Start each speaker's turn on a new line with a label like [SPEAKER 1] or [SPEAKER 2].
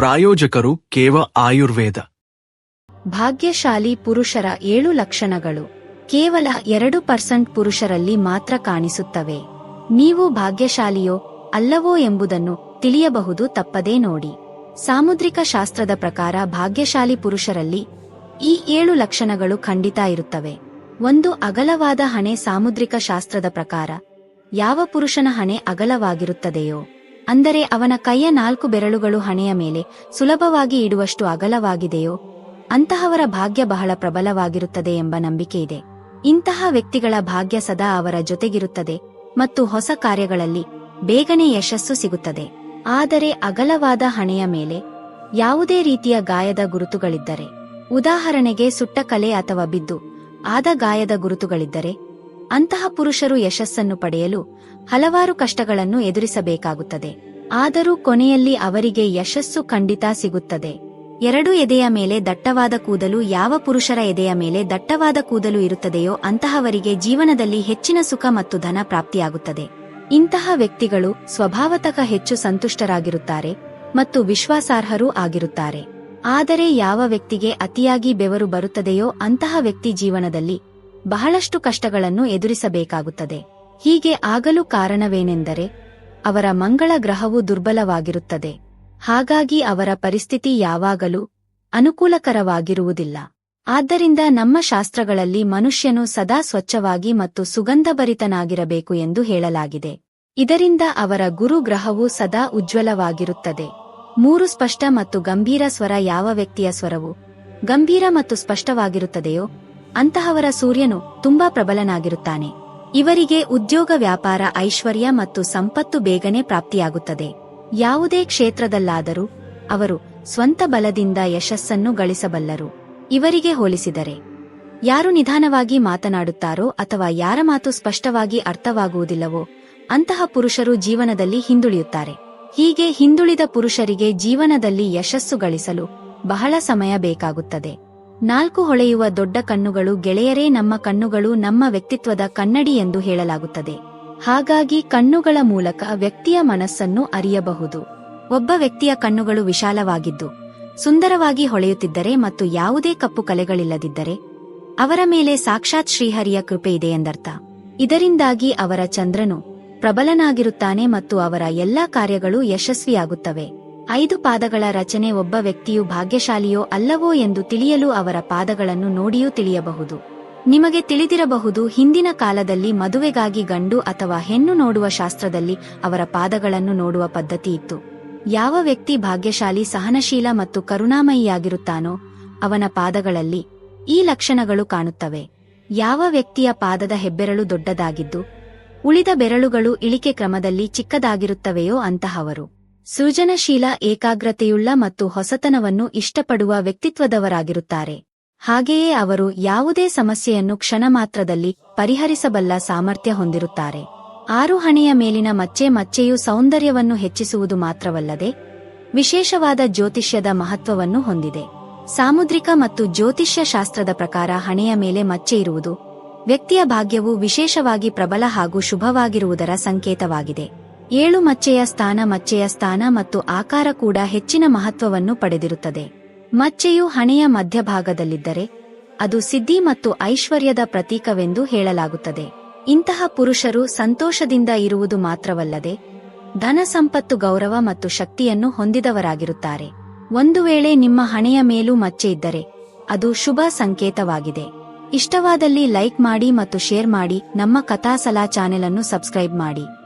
[SPEAKER 1] ಪ್ರಾಯೋಜಕರು ಕೇವ ಆಯುರ್ವೇದ.
[SPEAKER 2] ಭಾಗ್ಯಶಾಲಿ ಪುರುಷರ ಏಳು ಲಕ್ಷಣಗಳು. ಕೇವಲ ಎರಡು ಪರ್ಸೆಂಟ್ ಪುರುಷರಲ್ಲಿ ಮಾತ್ರ ಕಾಣಿಸುತ್ತವೆ. ನೀವು ಭಾಗ್ಯಶಾಲಿಯೋ ಅಲ್ಲವೋ ಎಂಬುದನ್ನು ತಿಳಿಯಬಹುದು ತಪ್ಪದೇ ನೋಡಿ. ಸಾಮುದ್ರಿಕ ಶಾಸ್ತ್ರದ ಪ್ರಕಾರ ಭಾಗ್ಯಶಾಲಿ ಪುರುಷರಲ್ಲಿ ಈ ಏಳು ಲಕ್ಷಣಗಳು ಖಂಡಿತ ಇರುತ್ತವೆ. ಒಂದು ಅಗಲವಾದ ಹಣೆ ಸಾಮುದ್ರಿಕ ಶಾಸ್ತ್ರದ ಪ್ರಕಾರ. ಯಾವ ಪುರುಷನ ಹಣೆ ಅಗಲವಾಗಿರುತ್ತದೆಯೋ ಅಂದರೆ ಅವನ ಕೈಯ ನಾಲ್ಕು ಬೆರಳುಗಳು ಹಣೆಯ ಮೇಲೆ ಸುಲಭವಾಗಿ ಇಡುವಷ್ಟು ಅಗಲವಾಗಿದೆಯೋ, ಅಂತಹವರ ಭಾಗ್ಯ ಬಹಳ ಪ್ರಬಲವಾಗಿರುತ್ತದೆ ಎಂಬ ನಂಬಿಕೆ ಇದೆ. ಇಂತಹ ವ್ಯಕ್ತಿಗಳ ಭಾಗ್ಯ ಸದಾ ಅವರ ಜೊತೆಗಿರುತ್ತದೆ ಮತ್ತು ಹೊಸ ಕಾರ್ಯಗಳಲ್ಲಿ ಬೇಗನೆ ಯಶಸ್ಸು ಸಿಗುತ್ತದೆ. ಆದರೆ ಅಗಲವಾದ ಹಣೆಯ ಮೇಲೆ ಯಾವುದೇ ರೀತಿಯ ಗಾಯದ ಗುರುತುಗಳಿದ್ದರೆ, ಉದಾಹರಣೆಗೆ ಸುಟ್ಟ ಕಲೆ ಅಥವಾ ಬಿದ್ದು ಆದ ಗಾಯದ ಗುರುತುಗಳಿದ್ದರೆ, ಅಂತಹ ಪುರುಷರು ಯಶಸ್ಸನ್ನು ಪಡೆಯಲು ಹಲವಾರು ಕಷ್ಟಗಳನ್ನು ಎದುರಿಸಬೇಕಾಗುತ್ತದೆ. ಆದರೂ ಕೊನೆಯಲ್ಲಿ ಅವರಿಗೆ ಯಶಸ್ಸು ಖಂಡಿತ ಸಿಗುತ್ತದೆ. ಎರಡು ಎದೆಯ ಮೇಲೆ ದಟ್ಟವಾದ ಕೂದಲು ಯಾವ ಪುರುಷರ ಎದೆಯ ಮೇಲೆ ದಟ್ಟವಾದ ಕೂದಲು ಇರುತ್ತದೆಯೋ ಅಂತಹವರಿಗೆ ಜೀವನದಲ್ಲಿ ಹೆಚ್ಚಿನ ಸುಖ ಮತ್ತು ಧನ ಪ್ರಾಪ್ತಿಯಾಗುತ್ತದೆ. ಇಂತಹ ವ್ಯಕ್ತಿಗಳು ಸ್ವಭಾವತಃ ಹೆಚ್ಚು ಸಂತುಷ್ಟರಾಗಿರುತ್ತಾರೆ ಮತ್ತು ವಿಶ್ವಾಸಾರ್ಹರೂ ಆಗಿರುತ್ತಾರೆ. ಆದರೆ ಯಾವ ವ್ಯಕ್ತಿಗೆ ಅತಿಯಾಗಿ ಬೆವರು ಬರುತ್ತದೆಯೋ ಅಂತಹ ವ್ಯಕ್ತಿ ಜೀವನದಲ್ಲಿ ಬಹಳಷ್ಟು ಕಷ್ಟಗಳನ್ನು ಎದುರಿಸಬೇಕಾಗುತ್ತದೆ. ಹೀಗೆ ಆಗಲು ಕಾರಣವೇನೆಂದರೆ ಅವರ ಮಂಗಳ ಗ್ರಹವು ದುರ್ಬಲವಾಗಿರುತ್ತದೆ. ಹಾಗಾಗಿ ಅವರ ಪರಿಸ್ಥಿತಿ ಯಾವಾಗಲೂ ಅನುಕೂಲಕರವಾಗಿರುವುದಿಲ್ಲ. ಆದ್ದರಿಂದ ನಮ್ಮ ಶಾಸ್ತ್ರಗಳಲ್ಲಿ ಮನುಷ್ಯನು ಸದಾ ಸ್ವಚ್ಛವಾಗಿ ಮತ್ತು ಸುಗಂಧಭರಿತನಾಗಿರಬೇಕು ಎಂದು ಹೇಳಲಾಗಿದೆ. ಇದರಿಂದ ಅವರ ಗುರು ಗ್ರಹವು ಸದಾ ಉಜ್ವಲವಾಗಿರುತ್ತದೆ. ಮೂರು ಸ್ಪಷ್ಟ ಮತ್ತು ಗಂಭೀರ ಸ್ವರ ಯಾವ ವ್ಯಕ್ತಿಯ ಸ್ವರವು ಗಂಭೀರ ಮತ್ತು ಸ್ಪಷ್ಟವಾಗಿರುತ್ತದೆಯೋ, ಅಂತಹವರ ಸೂರ್ಯನು ತುಂಬಾ ಪ್ರಬಲನಾಗಿರುತ್ತಾನೆ. ಇವರಿಗೆ ಉದ್ಯೋಗ ವ್ಯಾಪಾರ ಐಶ್ವರ್ಯ ಮತ್ತು ಸಂಪತ್ತು ಬೇಗನೆ ಪ್ರಾಪ್ತಿಯಾಗುತ್ತದೆ. ಯಾವುದೇ ಕ್ಷೇತ್ರದಲ್ಲಾದರೂ ಅವರು ಸ್ವಂತ ಬಲದಿಂದ ಯಶಸ್ಸನ್ನು ಗಳಿಸಬಲ್ಲರು. ಇವರಿಗೆ ಹೋಲಿಸಿದರೆ, ಯಾರು ನಿಧಾನವಾಗಿ ಮಾತನಾಡುತ್ತಾರೋ ಅಥವಾ ಯಾರ ಮಾತು ಸ್ಪಷ್ಟವಾಗಿ ಅರ್ಥವಾಗುವುದಿಲ್ಲವೋ ಅಂತಹ ಪುರುಷರು ಜೀವನದಲ್ಲಿ ಹಿಂದುಳಿಯುತ್ತಾರೆ. ಹೀಗೆ ಹಿಂದುಳಿದ ಪುರುಷರಿಗೆ ಜೀವನದಲ್ಲಿ ಯಶಸ್ಸು ಗಳಿಸಲು ಬಹಳ ಸಮಯ ಬೇಕಾಗುತ್ತದೆ. ನಾಲ್ಕು ಹೊಳೆಯುವ ದೊಡ್ಡ ಕಣ್ಣುಗಳು ಗೆಳೆಯರೇ ನಮ್ಮ ಕಣ್ಣುಗಳು ನಮ್ಮ ವ್ಯಕ್ತಿತ್ವದ ಕನ್ನಡಿ ಎಂದು ಹೇಳಲಾಗುತ್ತದೆ. ಹಾಗಾಗಿ ಕಣ್ಣುಗಳ ಮೂಲಕ ವ್ಯಕ್ತಿಯ ಮನಸ್ಸನ್ನು ಅರಿಯಬಹುದು. ಒಬ್ಬ ವ್ಯಕ್ತಿಯ ಕಣ್ಣುಗಳು ವಿಶಾಲವಾಗಿದ್ದು, ಸುಂದರವಾಗಿ ಹೊಳೆಯುತ್ತಿದ್ದರೆ ಮತ್ತು ಯಾವುದೇ ಕಪ್ಪು ಕಲೆಗಳಿಲ್ಲದಿದ್ದರೆ, ಅವರ ಮೇಲೆ ಸಾಕ್ಷಾತ್ ಶ್ರೀಹರಿಯ ಕೃಪೆ ಇದೆ ಎಂದರ್ಥ. ಇದರಿಂದಾಗಿ ಅವರ ಚಂದ್ರನು ಪ್ರಬಲನಾಗಿರುತ್ತಾನೆ ಮತ್ತು ಅವರ ಎಲ್ಲಾ ಕಾರ್ಯಗಳು ಯಶಸ್ವಿಯಾಗುತ್ತವೆ. ಐದು ಪಾದಗಳ ರಚನೆ ಒಬ್ಬ ವ್ಯಕ್ತಿಯು ಭಾಗ್ಯಶಾಲಿಯೋ ಅಲ್ಲವೋ ಎಂದು ತಿಳಿಯಲು ಅವರ ಪಾದಗಳನ್ನು ನೋಡಿಯೂ ತಿಳಿಯಬಹುದು. ನಿಮಗೆ ತಿಳಿದಿರಬಹುದು, ಹಿಂದಿನ ಕಾಲದಲ್ಲಿ ಮದುವೆಗಾಗಿ ಗಂಡು ಅಥವಾ ಹೆಣ್ಣು ನೋಡುವ ಶಾಸ್ತ್ರದಲ್ಲಿ ಅವರ ಪಾದಗಳನ್ನು ನೋಡುವ ಪದ್ಧತಿ ಇತ್ತು. ಯಾವ ವ್ಯಕ್ತಿ ಭಾಗ್ಯಶಾಲಿ, ಸಹನಶೀಲ ಮತ್ತು ಕರುಣಾಮಯಿಯಾಗಿರುತ್ತಾನೋ, ಅವನ ಪಾದಗಳಲ್ಲಿ ಈ ಲಕ್ಷಣಗಳು ಕಾಣುತ್ತವೆ. ಯಾವ ವ್ಯಕ್ತಿಯ ಪಾದದ ಹೆಬ್ಬೆರಳು ದೊಡ್ಡದಾಗಿದ್ದು, ಉಳಿದ ಬೆರಳುಗಳು ಇಳಿಕೆ ಕ್ರಮದಲ್ಲಿ ಚಿಕ್ಕದಾಗಿರುತ್ತವೆಯೋ ಅಂತಹವರು. ಸೃಜನಶೀಲ, ಏಕಾಗ್ರತೆಯುಳ್ಳ ಮತ್ತು ಹೊಸತನವನ್ನು ಇಷ್ಟಪಡುವ ವ್ಯಕ್ತಿತ್ವದವರಾಗಿರುತ್ತಾರೆ. ಹಾಗೆಯೇ ಅವರು ಯಾವುದೇ ಸಮಸ್ಯೆಯನ್ನು ಕ್ಷಣಮಾತ್ರದಲ್ಲಿ ಪರಿಹರಿಸಬಲ್ಲ ಸಾಮರ್ಥ್ಯ ಹೊಂದಿರುತ್ತಾರೆ. ಆರು ಹಣೆಯ ಮೇಲಿನ ಮಚ್ಚೆ ಮಚ್ಚೆಯು ಸೌಂದರ್ಯವನ್ನು ಹೆಚ್ಚಿಸುವುದು ಮಾತ್ರವಲ್ಲದೆ ವಿಶೇಷವಾದ ಜ್ಯೋತಿಷ್ಯದ ಮಹತ್ವವನ್ನು ಹೊಂದಿದೆ. ಸಾಮುದ್ರಿಕ ಮತ್ತು ಜ್ಯೋತಿಷ್ಯ ಶಾಸ್ತ್ರದ ಪ್ರಕಾರ ಹಣೆಯ ಮೇಲೆ ಮಚ್ಚೆ ಇರುವುದು ವ್ಯಕ್ತಿಯ ಭಾಗ್ಯವು ವಿಶೇಷವಾಗಿ ಪ್ರಬಲ ಹಾಗೂ ಶುಭವಾಗಿರುವುದರ ಸಂಕೇತವಾಗಿದೆ. ಏಳು ಮಚ್ಚೆಯ ಸ್ಥಾನ ಮಚ್ಚೆಯ ಸ್ಥಾನ ಮತ್ತು ಆಕಾರ ಕೂಡ ಹೆಚ್ಚಿನ ಮಹತ್ವವನ್ನು ಪಡೆದಿರುತ್ತದೆ. ಮಚ್ಚೆಯು ಹಣೆಯ ಮಧ್ಯಭಾಗದಲ್ಲಿದ್ದರೆ, ಅದು ಸಿದ್ಧಿ ಮತ್ತು ಐಶ್ವರ್ಯದ ಪ್ರತೀಕವೆಂದು ಹೇಳಲಾಗುತ್ತದೆ. ಇಂತಹ ಪುರುಷರು ಸಂತೋಷದಿಂದ ಇರುವುದು ಮಾತ್ರವಲ್ಲದೆ, ಧನ ಸಂಪತ್ತು ಗೌರವ ಮತ್ತು ಶಕ್ತಿಯನ್ನು ಹೊಂದಿದವರಾಗಿರುತ್ತಾರೆ. ಒಂದು ವೇಳೆ ನಿಮ್ಮ ಹಣೆಯ ಮೇಲೂ ಮಚ್ಚೆ ಇದ್ದರೆ, ಅದು ಶುಭ ಸಂಕೇತವಾಗಿದೆ. ಇಷ್ಟವಾದಲ್ಲಿ ಲೈಕ್ ಮಾಡಿ ಮತ್ತು ಶೇರ್ ಮಾಡಿ, ನಮ್ಮ ಕಥಾಸಲಾ ಚಾನೆಲ್ ಅನ್ನು ಸಬ್ಸ್ಕ್ರೈಬ್ ಮಾಡಿ.